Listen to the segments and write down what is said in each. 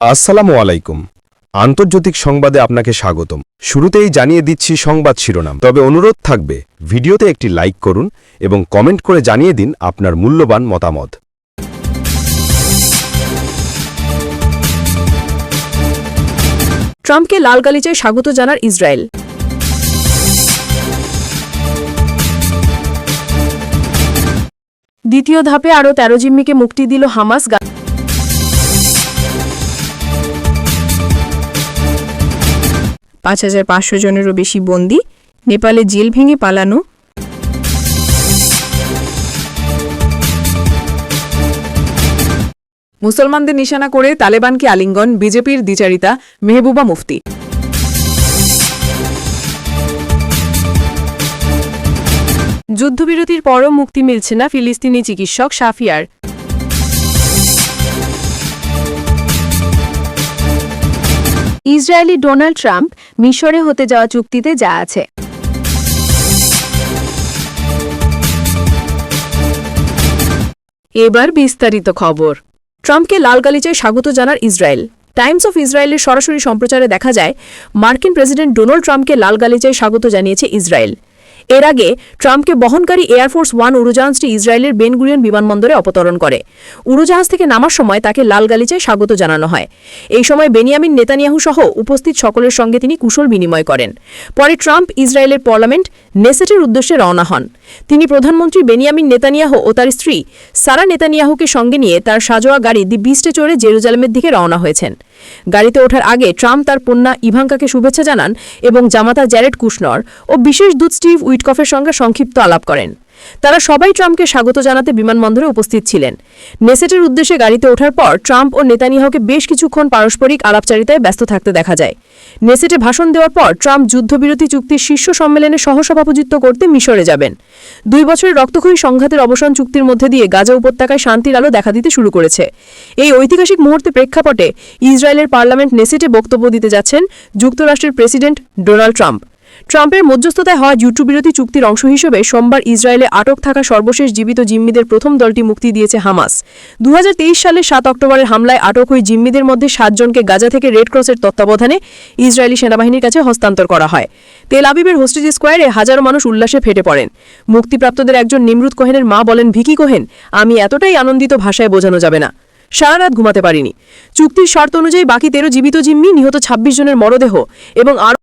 আসসালামু আলাইকুম। আন্তর্জাতিক সংবাদে আপনাকে স্বাগতম। শুরুতেই জানিয়ে দিচ্ছি সংবাদ শিরোনাম। তবে অনুরোধ থাকবে, ভিডিওতে একটি লাইক করুন এবং কমেন্ট করে জানিয়ে দিন আপনার মূল্যবান মতামত। ট্রাম্পকে লাল গালিচায় স্বাগত জানার ইসরায়েল। দ্বিতীয় ধাপে আরও তেরো জিম্মিকে মুক্তি দিল হামাস পাঁচ হাজার পাঁচশো জনেরও বেশি বন্দী, নেপালে জেল ভেঙে পালানো। মুসলমানদের নিশানা করে তালেবানকে আলিঙ্গন বিজেপির দ্বিচারিতা মেহবুবা মুফতি। যুদ্ধবিরতির পরও মুক্তি মিলছে না ফিলিস্তিনি চিকিৎসক সাফিয়ার ইসরায়েলি ডোনাল্ড ট্রাম্প মিশরে হতে যাওয়া চুক্তিতে যা আছে। এবার বিস্তারিত খবর। ট্রাম্পকে লাল গালিচায় স্বাগত জানার ইসরায়েল। টাইমস অফ ইসরায়েলের সরাসরি সম্প্রচারে দেখা যায়, মার্কিন প্রেসিডেন্ট ডোনাল্ড ট্রাম্পকে লাল গালিচায় স্বাগত জানিয়েছে ইসরায়েল। এর আগে ট্রাম্পকে বহনকারী এয়ারফোর্স ওয়ান উড়োজাহাজটি ইসরায়েলের বেনগুরিয়ন বিমানবন্দরে অবতরণ করে। উড়োজাহাজ থেকে নামার সময় তাকে লাল গালিচায় স্বাগত জানানো হয়। এই সময় বেনিয়ামিন নেতানিয়াহু সহ উপস্থিত সকলের সঙ্গে তিনি কুশল বিনিময় করেন। পরে ট্রাম্প ইসরায়েলের পার্লামেন্ট নেসেটের উদ্দেশ্যে রওনা হন। তিনি প্রধানমন্ত্রী বেনিয়ামিন নেতানিয়াহু ও তার স্ত্রী সারা নেতানিয়াহুকে সঙ্গে নিয়ে তার সাজোয়া গাড়ি দি বিস্টে চড়ে জেরুজালেমের দিকে রওনা হয়েছেন। গাড়িতে ওঠার আগে ট্রাম্প তার কন্যা ইভাঙ্কাকে শুভেচ্ছা জানান এবং জামাতা জ্যারেড কুশনর ও বিশেষ দূত স্টিভ উইটকফের সঙ্গে সংক্ষিপ্ত আলাপ করেন। তারা সবাই ট্রাম্পকে স্বাগত জানাতে বিমানবন্দরে উপস্থিত ছিলেন। নেসেটের উদ্দেশ্যে গাড়িতে ওঠার পর ট্রাম্প ও নেতানিয়াহুকে বেশ কিছুক্ষণ পারস্পরিক আলাপচারিতায় ব্যস্ত থাকতে দেখা যায়। নেসেটে ভাষণ দেওয়ার পর ট্রাম্প যুদ্ধবিরতি চুক্তির শীর্ষ সম্মেলনে সহসভাপতিত্ব করতে মিশরে যাবেন। দুই বছরের রক্তক্ষয়ী সংঘাতের অবসান চুক্তির মধ্যে দিয়ে গাজা উপত্যকায় শান্তির আলো দেখা দিতে শুরু করেছে। এই ঐতিহাসিক মুহূর্তে প্রেক্ষাপটে ইসরায়েলের পার্লামেন্ট নেসেটে বক্তব্য দিতে যাচ্ছেন যুক্তরাষ্ট্রের প্রেসিডেন্ট ডোনাল্ড ট্রাম্প। ট্রাম্পের মধ্যস্থতায় হওয়া যুদ্ধবিরতি চুক্তির অংশ হিসেবে সোমবার ইসরায়েলে আটক থাকা সর্বশেষ জীবিত জিম্মিদের প্রথম দলটি মুক্তি দিয়েছে হামাস। দু সালের সাত অক্টোবরের হামলায় আটক ওই জিম্মিদের মধ্যে সাতজনকে গাজা থেকে রেড ক্রসের তত্ত্বাবধানে ইসরায়েলি সেনাবাহিনীর কাছে হস্তান্তর করা হয়। তেল আবিবের হোস্টেজ স্কোয়ারে হাজারো মানুষ উল্লাসে ফেটে পড়েন। মুক্তিপ্রাপ্তদের একজন নিমরুদ কোহেনের মা বলেন, ভিকি কোহেন, আমি এতটাই আনন্দিত ভাষায় বোঝানো যাবে না। সারা রাত ঘুমাতে পারিনি। চুক্তির শর্ত অনুযায়ী বাকি তেরো জীবিত জিম্মি নিহত ২৬ জনের মরদেহ এবং আরও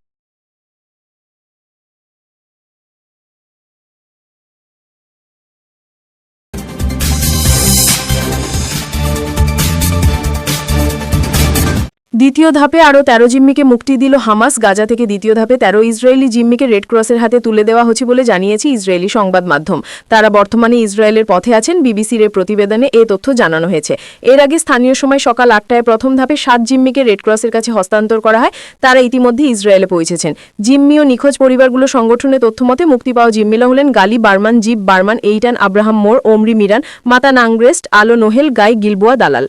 দ্বিতীয় ধাপে আরও তেরো জিম্মিকে মুক্তি দিল হামাস। গাজা থেকে দ্বিতীয় ধাপে তেরো ইসরায়েলি জিম্মিকে রেড ক্রসের হাতে তুলে দেওয়া হচ্ছে বলে জানিয়েছে ইসরায়েলি সংবাদ মাধ্যম। তারা বর্তমানে ইসরায়েলের পথে আছেন, বিবিসির প্রতিবেদনে এ তথ্য জানানো হয়েছে। এর আগে স্থানীয় সময় সকাল আটটায় প্রথম ধাপে সাত জিম্মিকে রেড ক্রসের কাছে হস্তান্তর করা হয়। তারা ইতিমধ্যে ইসরায়েলে পৌঁছেছেন। জিম্মি ও নিখোঁজ পরিবারগুলো সংগঠনের তথ্যমতে মুক্তি পাওয়া জিম্মিলা হলেন Gali, Berman Ziv Berman, Eitan, Abraham Mor, Omri Miran, Matan Angrest আলো নোহেল, গাই, গিলবোয়া, দালাল।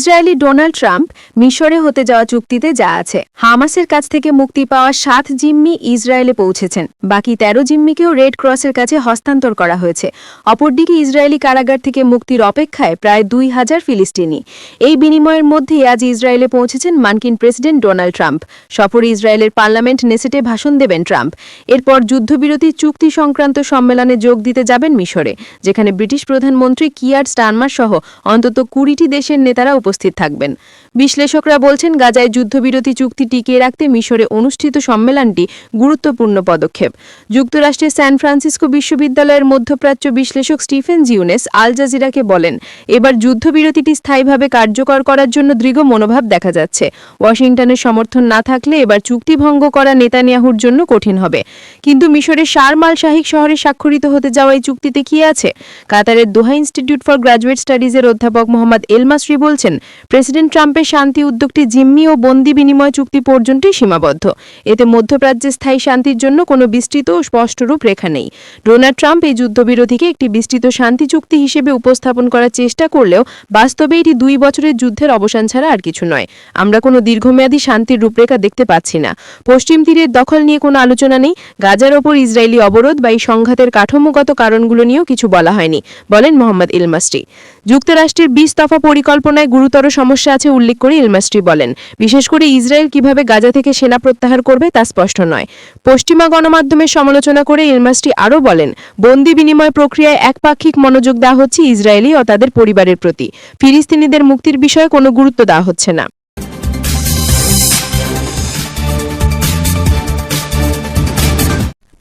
ইসরায়েলি ডোনাল্ড ট্রাম্প মিশরে হতে যাওয়া চুক্তিতে যা আছে। হামাসের কাছ থেকে মুক্তি পাওয়া সাত জিম্মি ইসরায়েলে পৌঁছেছেন। বাকি তেরো জিম্মিকেও রেড ক্রসের কাছে হস্তান্তর করা হয়েছে। অপরদিকে ইসরায়েলি কারাগার থেকে মুক্তির অপেক্ষায় প্রায় দুই হাজার ফিলিস্তিনি। এই বিনিময়ের মধ্যে আজ ইসরায়েলে পৌঁছেছেন মার্কিন প্রেসিডেন্ট ডোনাল্ড ট্রাম্প। সফরে ইসরায়েলের পার্লামেন্ট নেসেটে ভাষণ দেবেন ট্রাম্প। এরপর যুদ্ধবিরতি চুক্তি সংক্রান্ত সম্মেলনে যোগ দিতে যাবেন মিশরে, যেখানে ব্রিটিশ প্রধানমন্ত্রী কিয়ার স্টারমার সহ অন্তত কুড়িটি দেশের নেতারা উপস্থিত থাকবেন। বিশ্লেষকরা বলছেন, গাজায় যুদ্ধবিরতি চুক্তি টিকিয়ে রাখতে মিশরে অনুষ্ঠিত সম্মেলনটি গুরুত্বপূর্ণ পদক্ষেপ। যুক্তরাষ্ট্রের স্যান ফ্রান্সিসকো বিশ্ববিদ্যালয়ের মধ্যপ্রাচ্য বিশ্লেষক স্টিফেন জিউনেস আল জাজিরাকে বলেন, এবার যুদ্ধবিরতিটি স্থায়ীভাবে কার্যকর করার জন্য দৃঢ় মনোভাব দেখা যাচ্ছে। ওয়াশিংটনের সমর্থন না থাকলে এবার চুক্তি ভঙ্গ করা নেতানিয়াহুর জন্য কঠিন হবে। কিন্তু মিশরের শারমাল শাহিক শহরে স্বাক্ষরিত হতে যাওয়া এই চুক্তিতে কি আছে? কাতারের দোহা ইনস্টিটিউট ফর গ্র্যাজুয়েট স্টাডিজের অধ্যাপক মোহাম্মদ এলমাসরি বলছেন প্রেসিডেন্ট ট্রাম্পের শান্তি উদ্যোগটি জিম্মি ও বন্দি বিনিময় চুক্তি পর্যন্তই সীমাবদ্ধ। এতে মধ্যপ্রাচ্যে স্থায়ী শান্তির জন্য কোনো বিস্তৃত ও স্পষ্ট রূপরেখা নেই। ডোনাল্ড ট্রাম্প এই যুদ্ধবিরোধীকে একটি বিস্তৃত শান্তি চুক্তি হিসেবে উপস্থাপন করার চেষ্টা করলেও বাস্তবে এটি দুই বছরের যুদ্ধের অবসান ছাড়া আর কিছু নয়। আমরা কোনো দীর্ঘমেয়াদী শান্তির রূপরেখা দেখতে পাচ্ছি না। পশ্চিম তীরের দখল নিয়ে কোনো আলোচনা নেই। গাজার ওপর ইসরায়েলি অবরোধ বা এই সংঘাতের কাঠামোগত কারণগুলো নিয়েও কিছু বলা হয়নি, বলেন মোহাম্মদ ইলমাস্ট্রি যুক্তরাষ্ট্রের বিশ দফা পরিকল্পনায় গুরুতর সমস্যা আছে উল্লেখ করে ইলমাস্ট্রি বলেন। বিশেষ করে ইসরায়েল কীভাবে গাজা থেকে সেনা প্রত্যাহার করবে তা স্পষ্ট নয়। পশ্চিমা গণমাধ্যমের সমালোচনা করে ইলমাস্ট্রি আরও বলেন, বন্দি বিনিময় প্রক্রিয়ায় একপাক্ষিক মনোযোগ দেওয়া হচ্ছে ইসরায়েলি ও তাদের পরিবারের প্রতি। ফিলিস্তিনিদের মুক্তির বিষয়ে কোনো গুরুত্ব দেওয়া হচ্ছে না।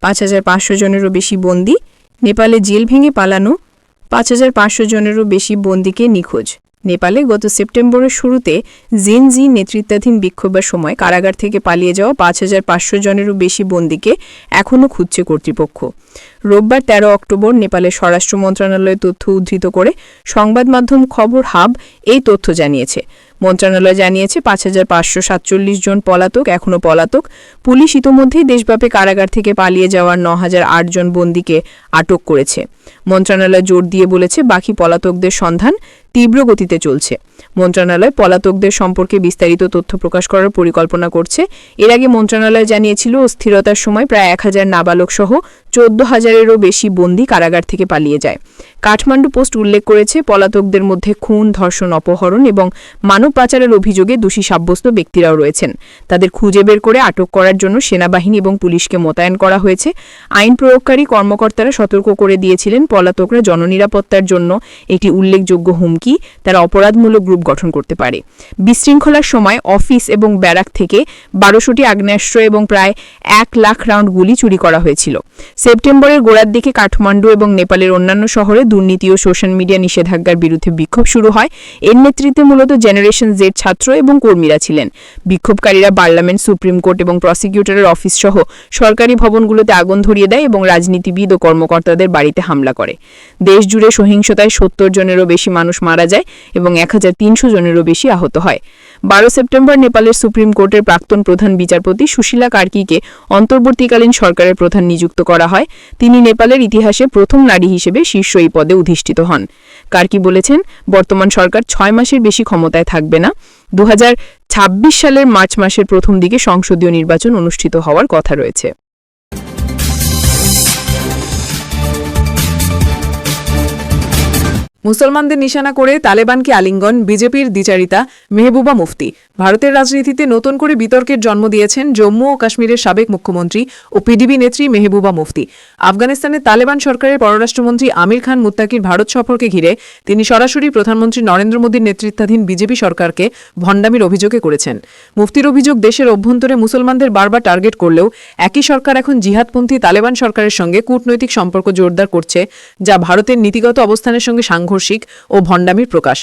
পাঁচ হাজার পাঁচশো জনেরও বেশি বন্দি, নেপালে জেল ভেঙে পালানো পাঁচ হাজার পাঁচশো জনেরও বেশি বন্দীকে নিখোঁজ। নেপালে গত সেপ্টেম্বরের শুরুতে জিনজি নেতৃত্বাধীন বিক্ষোভের সময় কারাগার থেকে পালিয়ে যাওয়া পাঁচ হাজার পাঁচশো জনেরও বেশি বন্দীকে এখনও খুঁজছে কর্তৃপক্ষ। রোববার ১৩ অক্টোবর নেপালের স্বরাষ্ট্র মন্ত্রণালয়ের তথ্য উদ্ধৃত করে সংবাদ মাধ্যম খবর হাব এই তথ্য জানিয়েছে। মন্ত্রণালয় জানিয়েছে পাঁচ হাজার পাঁচশো সাতচল্লিশ জন পলাতক এখনও পলাতক। পুলিশ ইতোমধ্যেই দেশব্যাপী কারাগার থেকে পালিয়ে যাওয়ার ন হাজার জন বন্দীকে আটক করেছে। মন্ত্রণালয় জোর দিয়ে বলেছে বাকি পলাতকদের সন্ধান তীব্র গতিতে চলছে। মন্ত্রণালয় পলাতকদের সম্পর্কে বিস্তারিত তথ্য প্রকাশ করার পরিকল্পনা করছে। এর আগে মন্ত্রণালয় জানিয়েছিল, অস্থিরতার সময় প্রায় এক হাজার নাবালক সহ চোদ্দ হাজারেরও বেশি বন্দী কারাগার থেকে পালিয়ে যায়। কাঠমান্ডু পোস্ট উল্লেখ করেছে, পলাতকদের মধ্যে খুন, ধর্ষণ, অপহরণ এবং মানব পাচারের অভিযোগে দোষী সাব্যস্ত ব্যক্তিরাও রয়েছেন। তাদের খুঁজে বের করে আটক করার জন্য সেনাবাহিনী এবং পুলিশকে মোতায়েন করা হয়েছে। আইন প্রয়োগকারী কর্মকর্তারা সতর্ক করে দিয়েছিলেন পলাতকরা জননিরাপত্তার জন্য একটি উল্লেখযোগ্য হুমকি, তারা অপরাধমূলক গ্রুপ গঠন করতে পারে। বিশৃঙ্খলার সময় অফিস এবং ব্যারাক থেকে বারোশোটি আগ্নেয়াস্ত্র এবং প্রায় এক লাখ রাউন্ড গুলি চুরি করা হয়েছিল। সেপ্টেম্বরের গোড়ার দিকে কাঠমান্ডু এবং নেপালের অন্যান্য শহরে দুর্নীতি ও সোশ্যাল মিডিয়া নিষেধাজ্ঞার বিরুদ্ধে বিক্ষোভ শুরু হয়। এর নেতৃত্বে মূলত জেনারেশন জেড ছাত্র এবং কর্মীরা ছিলেন। বিক্ষোভকারীরা পার্লামেন্ট, সুপ্রিম কোর্ট এবং প্রসিকিউটরের অফিস সহ সরকারি ভবনগুলোতে আগুন ধরিয়ে দেয় এবং রাজনীতিবিদ ও কর্মকর্তাদের বাড়িতে হামলা করে। দেশ জুড়ে সহিংসতায় সত্তর জনেরও বেশি মানুষ মারা যায় এবং এক হাজার তিনশো জনেরও বেশি আহত হয়। বারো সেপ্টেম্বর নেপালের সুপ্রিম কোর্টের প্রাক্তন প্রধান বিচারপতি সুশীলা কার্কিকে অন্তর্বর্তীকালীন সরকারের প্রধান নিযুক্ত করা হয়। তিনি নেপালের ইতিহাসে প্রথম নারী হিসেবে শীর্ষ এই পদে অধিষ্ঠিত হন। কার্কি বলেছেন, বর্তমান সরকার ছয় মাসের বেশি ক্ষমতায় থাকবে না। দু ছাব্বিশ সালের মার্চ মাসের প্রথম দিকে সংসদীয় নির্বাচন অনুষ্ঠিত হওয়ার কথা রয়েছে। মুসলমানদের নিশানা করে তালেবানকে আলিঙ্গন, বিজেপির দ্বিচারিতা, মেহবুবা মুফতি। ভারতের রাজনীতিতে নতুন করে বিতর্কের জন্ম দিয়েছেন জম্মু ও কাশ্মীরের সাবেক মুখ্যমন্ত্রী ও পিডিবি নেত্রী মেহবুবা মুফতি। আফগানিস্তানের তালেবান সরকারের পররাষ্ট্রমন্ত্রী আমির খান মুত্তাকির ভারত সফরকে ঘিরে তিনি সরাসরি প্রধানমন্ত্রী নরেন্দ্র মোদীর নেতৃত্বাধীন বিজেপি সরকারকে ভণ্ডামির অভিযোগে করেছেন। মুফতির অভিযোগ দেশের অভ্যন্তরে মুসলমানদের বারবার টার্গেট করলেও একই সরকার এখন জিহাদপন্থী তালেবান সরকারের সঙ্গে কূটনৈতিক সম্পর্ক জোরদার করছে, যা ভারতের নীতিগত অবস্থানের সঙ্গে সাংঘর্ষিক ও ভণ্ডামির প্রকাশ।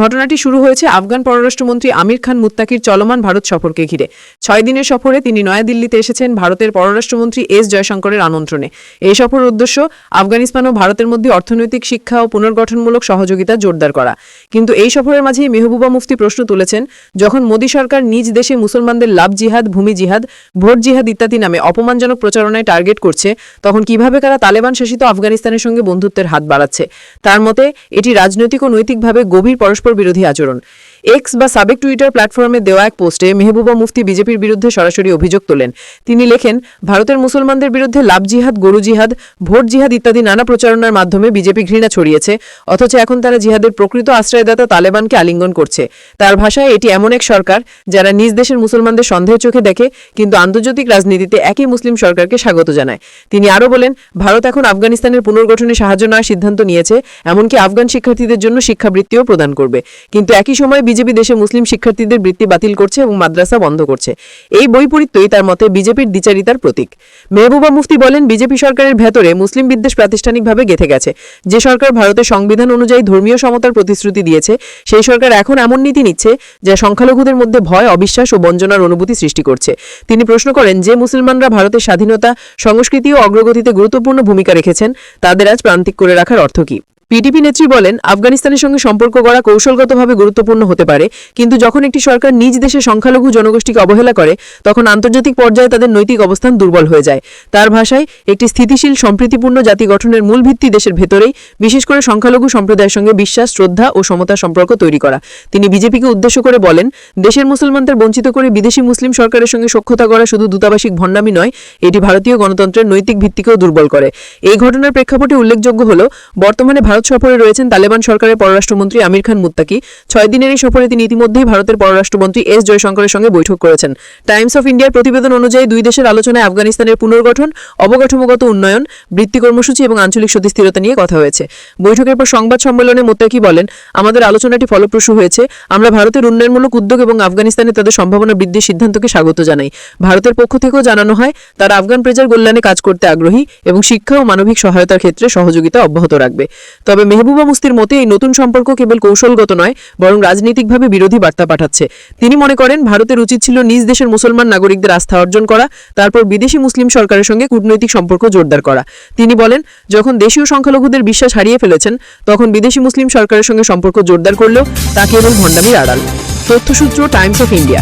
ঘটনাটি শুরু হয়েছে আফগান পররাষ্ট্রমন্ত্রী আমির খান মুত্তাকির চলমান ভারত সফরকে ঘিরে। ছয় দিনের সফরে তিনি নয়াদিল্লিতে এসেছেন ভারতের পররাষ্ট্রমন্ত্রী এস জয়শঙ্করের আমন্ত্রণে। এই সফরের উদ্দেশ্য আফগানিস্তান ও ভারতের মধ্যে অর্থনৈতিক শিক্ষা ও পুনর্গঠনমূলক সহযোগিতা জোরদার করা। কিন্তু এই সফরের মাঝেই মেহবুবা মুফতি প্রশ্ন তুলেছেন, যখন মোদী সরকার নিজ দেশে মুসলমানদের লাভ জিহাদ, ভূমি জিহাদ, ভোট জিহাদ ইত্যাদি নামে অপমানজনক প্রচারণায় টার্গেট করছে, তখন কীভাবে তারা তালেবান শাসিত আফগানিস্তানের সঙ্গে বন্ধুত্বের হাত বাড়াচ্ছে? তার মতে এটি রাজনৈতিক ও নৈতিকভাবে গভীর পরস্পর বিরোধী আচরণ। এক্স বা সাবেক টুইটার প্ল্যাটফর্মে দেওয়া এক পোস্টে মেহবুবা মুফতি বিজেপির বিরুদ্ধে সরাসরি অভিযোগ তোলেন। তিনি লেখেন, ভারতের মুসলমানদের বিরুদ্ধে লাভ জিহাদ, গরু জিহাদ, ভোট জিহাদ ইত্যাদি নানা প্রচারণার মাধ্যমে বিজেপি ঘৃণা ছড়িয়েছে। অথচ এখন তারা জিহাদের প্রকৃত আশ্রয়দাতা তালেবানকে আলিঙ্গন করছে। তার ভাষায় এটি এমন এক সরকার যারা নিজ দেশের মুসলমানদের সন্দেহের চোখে দেখে, কিন্তু আন্তর্জাতিক রাজনীতিতে একই মুসলিম সরকারকে স্বাগত জানায়। তিনি আরও বলেন, ভারত এখন আফগানিস্তানের পুনর্গঠনে সাহায্য নেওয়ার সিদ্ধান্ত নিয়েছে, এমনকি আফগান শিক্ষার্থীদের জন্য শিক্ষাবৃত্তিও প্রদান করবে। কিন্তু একই সময় বিজেপি দেশে মুসলিম শিক্ষার্থীদের বৃত্তি বাতিল করছে এবং মাদ্রাসা বন্ধ করছে। এই বৈপরীত্যই তার মতে বিজেপির দ্বিচারিতার প্রতীক। মেহবুবা মুফতি বলেন, বিজেপি সরকারের ভেতরে মুসলিম বিদ্বেষ প্রাতিষ্ঠানিকভাবে গেথে গেছে। যে সরকার ভারতের সংবিধান অনুযায়ী ধর্মীয় সমতার প্রতিশ্রুতি দিয়েছে, সেই সরকার এখন এমন নীতি নিচ্ছে যা সংখ্যালঘুদের মধ্যে ভয়, অবিশ্বাস ও বঞ্চনার অনুভূতি সৃষ্টি করছে। তিনি প্রশ্ন করেন, যে মুসলমানরা ভারতের স্বাধীনতা, সংস্কৃতি ও অগ্রগতিতে গুরুত্বপূর্ণ ভূমিকা রেখেছেন, তাদের আজ প্রান্তিক করে রাখার অর্থ কী? পিডিপি নেত্রী বলেন, আফগানিস্তানের সঙ্গে সম্পর্ক গড়া কৌশলগতভাবে গুরুত্বপূর্ণ হতে পারে। কিন্তু যখন একটি সরকার নিজ দেশে সংখ্যালঘু জনগোষ্ঠীকে অবহেলা করে, তখন আন্তর্জাতিক পর্যায়ে তাদের নৈতিক অবস্থান দুর্বল হয়ে যায়। তার ভাষায়, একটি স্থিতিশীল, সম্প্রীতিপূর্ণ জাতি গঠনের মূল ভিত্তি দেশের ভেতরেই, বিশেষ করে সংখ্যালঘু সম্প্রদায়ের সঙ্গে বিশ্বাস, শ্রদ্ধা ও সমতার সম্পর্ক তৈরি করা। তিনি বিজেপিকে উদ্দেশ্য করে বলেন, দেশের মুসলমানদের বঞ্চিত করে বিদেশি মুসলিম সরকারের সঙ্গে সখ্যতা করা শুধু দূতাবাসিক ভণ্ডামি নয়, এটি ভারতীয় গণতন্ত্রের নৈতিক ভিত্তিকেও দুর্বল করে। এই ঘটনার প্রেক্ষাপটে উল্লেখযোগ্য হল, বর্তমানে ভারত সফরে রয়েছেন তালেবান সরকারের পররাষ্ট্রমন্ত্রী আমির খান মুত্তাকি। ছয় দিনের এই সফরে তিনি ইতিমধ্যেই ভারতের পররাষ্ট্রমন্ত্রী এস জয়শঙ্করের সঙ্গে বৈঠক করেছেন। টাইমস অফ ইন্ডিয়ার প্রতিবেদন অনুযায়ী দুই দেশের আলোচনায় আফগানিস্তানের পুনর্গঠন, অবকাঠামোগত উন্নয়ন, বৃত্তি কর্মসূচি এবং আঞ্চলিক সতীস্থিরতা নিয়ে কথা হয়েছে। বৈঠকের পর সংবাদ সম্মেলনে মোত্তাকি বলেন, আমাদের আলোচনাটি ফলপ্রসূ হয়েছে। আমরা ভারতের উন্নয়নমূলক উদ্যোগ এবং আফগানিস্তানে তাদের সম্ভাবনা বৃদ্ধির সিদ্ধান্তকে স্বাগত জানাই। ভারতের পক্ষ থেকেও জানানো হয়, তারা আফগান প্রজার কল্যাণে কাজ করতে আগ্রহী এবং শিক্ষা ও মানবিক সহায়তার ক্ষেত্রে সহযোগিতা অব্যাহত রাখবে। তবে মেহবুবা মুস্তির মতে, এই নতুন সম্পর্ক কেবল কৌশলগত নয়, বরং রাজনৈতিকভাবে বিরোধী বার্তা পাঠাচ্ছে। তিনি মনে করেন, ভারতের উচিত ছিল নিজ দেশের মুসলমান নাগরিকদের আস্থা অর্জন করা, তারপর বিদেশি মুসলিম সরকারের সঙ্গে কূটনৈতিক সম্পর্ক জোরদার করা। তিনি বলেন, যখন দেশীয় সংখ্যালঘুদের বিশ্বাস হারিয়ে ফেলেছেন, তখন বিদেশি মুসলিম সরকারের সঙ্গে সম্পর্ক জোরদার করলেও তা কেবল ভণ্ডামির আড়াল। তথ্যসূত্র টাইমস অফ ইন্ডিয়া।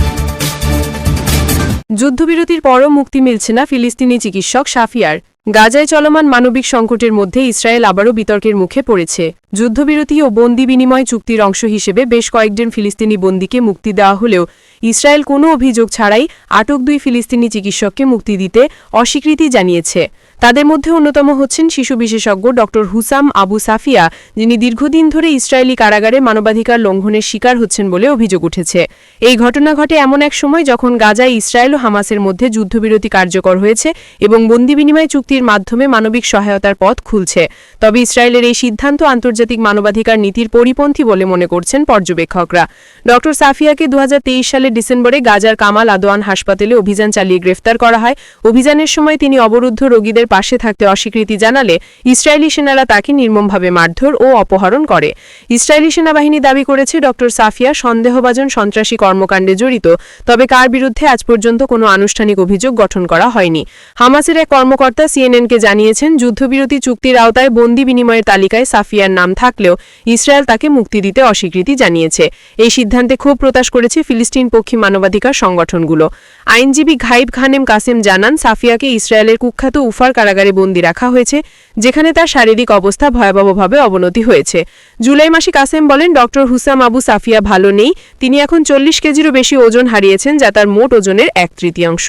যুদ্ধবিরতির পরও মুক্তি মিলছে না ফিলিস্তিনি চিকিৎসক সাফিয়ার গাজায় চলমান মানবিক সংকটের মধ্যে ইসরায়েল আবারও বিতর্কের মুখে পড়েছে। যুদ্ধবিরতি ও বন্দি বিনিময় চুক্তির অংশ হিসেবে বেশ কয়েকজন ফিলিস্তিনি বন্দীকে মুক্তি দেওয়া হলেও ইসরায়েল কোনো অভিযোগ ছাড়াই আটক দুই ফিলিস্তিনি চিকিৎসককে মুক্তি দিতে অস্বীকৃতি জানিয়েছে। তাদের মধ্যে অন্যতম হচ্ছেন শিশু বিশেষজ্ঞ ড হুসাম আবু সাফিয়া, যিনি দীর্ঘদিন ধরে ইসরায়েলি কারাগারে মানবাধিকার লঙ্ঘনের শিকার হচ্ছেন বলে অভিযোগ উঠেছে। এই ঘটনা ঘটে এমন এক সময় যখন গাজায় ইসরায়েল ও হামাসের মধ্যে যুদ্ধবিরতি কার্যকর হয়েছে এবং বন্দি বিনিময় চুক্তির মাধ্যমে মানবিক সহায়তার পথ খুলছে। তবে ইসরায়েলের এই সিদ্ধান্ত আন্তর্জাতিক মানবাধিকার নীতির পরিপন্থী বলে মনে করছেন পর্যবেক্ষকরা। ড সাফিয়াকে দু হাজার তেইশ সালের ডিসেম্বরে গাজার কামাল আদোয়ান হাসপাতালে অভিযান চালিয়ে গ্রেফতার করা হয়। অভিযানের সময় তিনি অবরুদ্ধ রোগীদের পাশে থাকতে অস্বীকৃতি জানালে ইসরায়েলি সেনারা তাকে নির্মমভাবে মারধর ও অপহরণ করে। ইসরায়েলি সেনাবাহিনী দাবি করেছে, ড. সাফিয়া সন্দেহভাজন সন্ত্রাসী কর্মকাণ্ডে জড়িত, তবে কার বিরুদ্ধে আজ পর্যন্ত কোনো আনুষ্ঠানিক অভিযোগ গঠন করা হয়নি। হামাসের এক কর্মকর্তা সিএনএনকে জানিয়েছেন, যুদ্ধবিরতি চুক্তির আওতায় বন্দি বিনিময়ের তালিকায় সাফিয়ার নাম থাকলেও ইসরায়েল তাকে মুক্তি দিতে অস্বীকৃতি জানিয়েছে। এই সিদ্ধান্তে ক্ষোভ প্রকাশ করেছে ফিলিস্তিন ফিলিস্তিনপক্ষী মানবাধিকার সংগঠনগুলো। আইনজীবী ঘাইব খানেম কাসেম জানান, সাফিয়াকে ইসরায়েলের কুখ্যাত উফার কারাগারে বন্দী রাখা হয়েছে, যেখানে তার শারীরিক অবস্থা ভয়াবহভাবে অবনতি হয়েছে। জুলাই মাসে কাসেম বলেন, ডক্টর হুসাম আবু সাফিয়া ভালো নেই, তিনি এখন চল্লিশ কেজিরও বেশি ওজন হারিয়েছেন, যা তার মোট ওজনের এক তৃতীয়াংশ।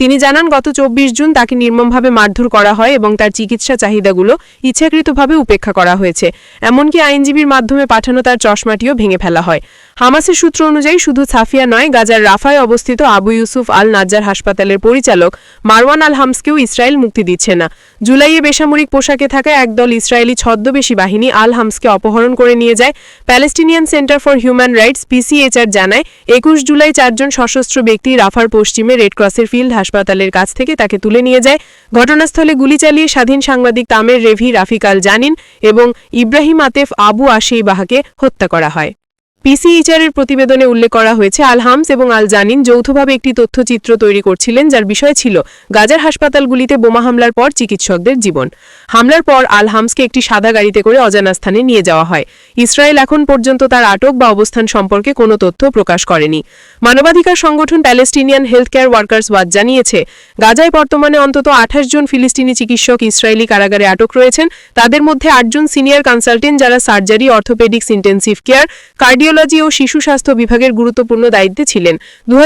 তিনি জানান, গত চব্বিশ জুন তাকে নির্মমভাবে মারধর করা হয় এবং তার চিকিৎসা চাহিদাগুলো ইচ্ছাকৃতভাবে উপেক্ষা করা হয়েছে। এমনকি আইনজীবীর মাধ্যমে পাঠানো তার চশমাটিও ভেঙে ফেলা হয়। হামাসের সূত্র অনুযায়ী শুধু সাফিয়া নয়, গাজার রাফায় অবস্থিত আবু ইউসুফ আল নাজ্জার হাসপাতালের পরিচালক মারওয়ান আল হামসকেও ইসরায়েল মুক্তি দিচ্ছে না। জুলাইয়ে বেসামরিক পোশাকে থাকা একদল ইসরায়েলি ছদ্মবেশী বাহিনী আল হামসকে অপহরণ করে নিয়ে যায়। Palestinian Centre for Human Rights PCHR জানায়, একুশ জুলাই চারজন সশস্ত্র ব্যক্তি রাফার পশ্চিমে রেড ক্রসের ফিল্ড হাসপাতালের কাছ থেকে তাকে তুলে নিয়ে যায়। ঘটনাস্থলে গুলি চালিয়ে স্বাধীন সাংবাদিক তামের রেভি রাফিকাল জানিন এবং ইব্রাহিম আতেফ আবু আশেই বাহাকে হত্যা করা হয়। পিসিইচারের প্রতিবেদনে উল্লেখ করা হয়েছে আল হামস এবং আল জানিন যৌথভাবে একটি তথ্যচিত্র তৈরি করছিলেন, যার বিষয় ছিল গাজার হাসপাতালগুলিতে বোমা হামলার পর চিকিৎসকদের জীবন। হামলার পর আল হামসকে একটি সাদা গাড়িতে করে অজানা স্থানে নিয়ে যাওয়া হয়। ইসরায়েল এখন পর্যন্ত তার আটক বা অবস্থান সম্পর্কে কোনো তথ্য প্রকাশ করেনি। মানবাধিকার সংগঠন Palestinian Health Care Workers Watch জানিয়েছে, গাজায় বর্তমানে অন্তত আঠাশ জন ফিলিস্তিনি চিকিৎসক ইসরায়েলি কারাগারে আটক রয়েছেন। তাদের মধ্যে আটজন সিনিয়র কনসালটেন্ট যারা surgery, orthopaedics, intensive care cardiology ও শিশু স্বাস্থ্য বিভাগের গুরুত্বপূর্ণ দায়িত্বে ছিলেন। দু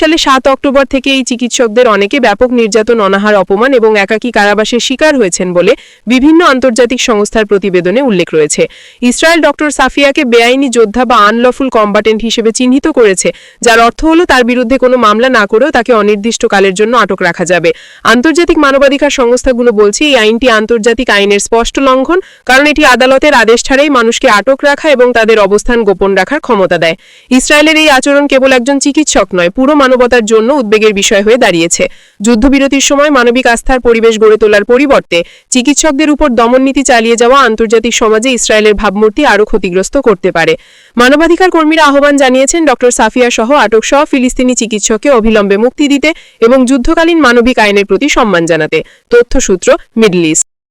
সালে সাত অক্টোবর থেকে এই চিকিৎসকদের অনেকে ব্যাপক নির্যাতন, অনাহার, অপমান এবং একাকী কারাবাসের শিকার হয়েছেন বলে বিভিন্ন আন্তর্জাতিক সংস্থার প্রতিবেদনে উল্লেখ রয়েছে। ইসরায়েল ডক্টর সাফিয়াকে বেআইনি যোদ্ধা বা আনলফুল কম্বাটেন্ট হিসেবে চিহ্নিত করেছে, যার অর্থ হল তার বিরুদ্ধে কোনো মামলা না করেও তাকে অনির্দিষ্টকালের জন্য আটক রাখা যাবে। আন্তর্জাতিক মানবাধিকার সংস্থাগুলো বলছে, এই আইনটি আন্তর্জাতিক আইনের স্পষ্ট লঙ্ঘন, কারণ এটি আদালতের আদেশ ছাড়াই মানুষকে আটক রাখা এবং তাদের অবস্থান গোপন রাখার ক্ষমতা দেয়। ইসরায়েলের এই আচরণ কেবল একজন চিকিৎসক নয়, পুরো মানবতার জন্য উদ্বেগের বিষয় হয়ে দাঁড়িয়েছে। যুদ্ধবিরতির সময় মানবিক আস্থার পরিবেশ গড়ে তোলার পরিবর্তে চিকিৎসকদের উপর দমননীতি চালিয়ে যাওয়া আন্তর্জাতিক সমাজে ইসরায়েলের ভাবমূর্তি আরও ক্ষতিগ্রস্ত করতে পারে। মানবাধিকার কর্মীরা আহ্বান জানিয়েছেন ডক্টর সাফিয়া সহ আটক সহ ফিলিস্তিনি চিকিৎসককে অবিলম্বে মুক্তি দিতে এবং যুদ্ধকালীন মানবিক আইনের প্রতি সম্মান জানাতে। তথ্যসূত্র মিডল ইস্ট।